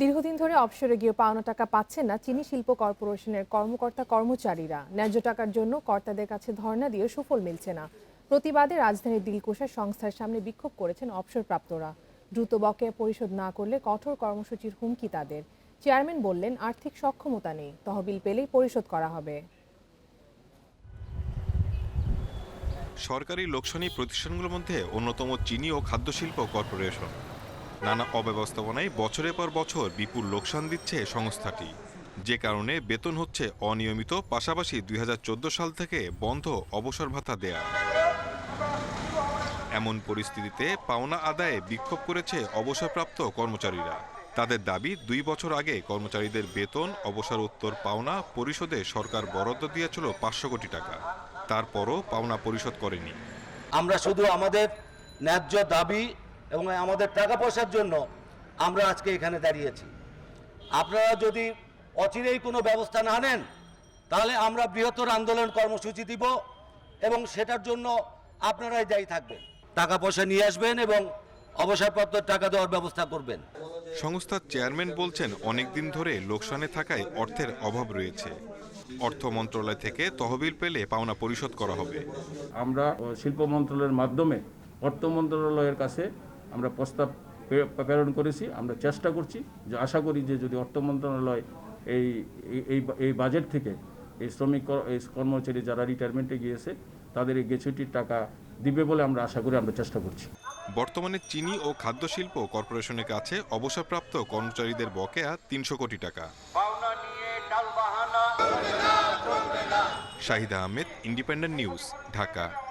দীর্ঘদিন ধরে অবসরে গিয়ে পাওনা টাকা পাচ্ছেন না চিনি শিল্প কর্পোরেশনের কর্মকর্তা কর্মচারীরা। ন্যায্য টাকার জন্য কর্তাদের কাছে ধর্ণা দিয়ে সুফল মিলছে না। প্রতিবাদে রাজধানীর দিলকুশা সংস্থার সামনে বিক্ষোভ করেছেন অবসরপ্রাপ্তরা। দ্রুত বকেয়া পরিশোধ না করলে কঠোর কর্মসূচির হুমকি তাদের। চেয়ারম্যান বললেন, আর্থিক সক্ষমতা নেই, তহবিল পেলেই পরিশোধ করা হবে। সরকারি লোকসানি প্রতিষ্ঠানগুলোর মধ্যে অন্যতম চিনি ও খাদ্য শিল্প কর্পোরেশন। নানা অব্যবস্থাপনায় বছরের পর বছর বিপুল লোকসান দিচ্ছে সংস্থাটি। যে কারণে বেতন হচ্ছে অনিয়মিত, পাশাপাশি দুই হাজার চোদ্দ সাল থেকে বন্ধ অবসর ভাতা দেয়া। এমন পরিস্থিতিতে পাওনা আদায়ে বিক্ষোভ করেছে অবসরপ্রাপ্ত কর্মচারীরা। তাদের দাবি, দুই বছর আগে কর্মচারীদের বেতন, অবসর উত্তর পাওনা পরিশোধে সরকার বরাদ্দ দিয়েছিল পাঁচশো কোটি টাকা। তারপরও পাওনা পরিশোধ করেনি। আমরা শুধু আমাদের ন্যায্য দাবি এবং আমাদের টাকা পয়সার জন্য আমরা আজকে এখানে দাঁড়িয়েছি। আপনারা যদি অচিরেই কোনো ব্যবস্থা না নেন তাহলে আমরা বৃহত্তর আন্দোলন কর্মসূচি দিব এবং সেটার জন্য আপনারাই দায়ী থাকবেন। টাকা পয়সা নিয়ে আসবেন এবং অবসরপ্রাপ্ত টাকা দেওয়ার ব্যবস্থা করবেন। সংস্থার চেয়ারম্যান বলছেন অনেকদিন ধরে লোকসানে থাকায় অর্থের অভাব রয়েছে। অর্থ মন্ত্রণালয় থেকে তহবিল পেলে পাওনা পরিশোধ করা হবে। আমরা শিল্প মন্ত্রণালয়ের মাধ্যমে অর্থ মন্ত্রণালয়ের কাছে আমরা প্রস্তাব প্রেরণ করেছি আমরা চেষ্টা করছি যে আশা করি যে যদি অর্থ মন্ত্রণালয় এই এই- এই এই বাজেট থেকে এই শ্রমিক এই কর্মচারী যারা রিটায়ারমেন্টে গিয়েছে তাদের এই গেছুটির টাকা দিবে বলে আমরা আশা করি আমরা চেষ্টা করছি। বর্তমানে চিনি ও খাদ্য শিল্প কর্পোরেশনের কাছে অবসরপ্রাপ্ত কর্মচারীদের বকেয়া তিনশো কোটি টাকা। Shahida Ahmed Independent news Dhaka.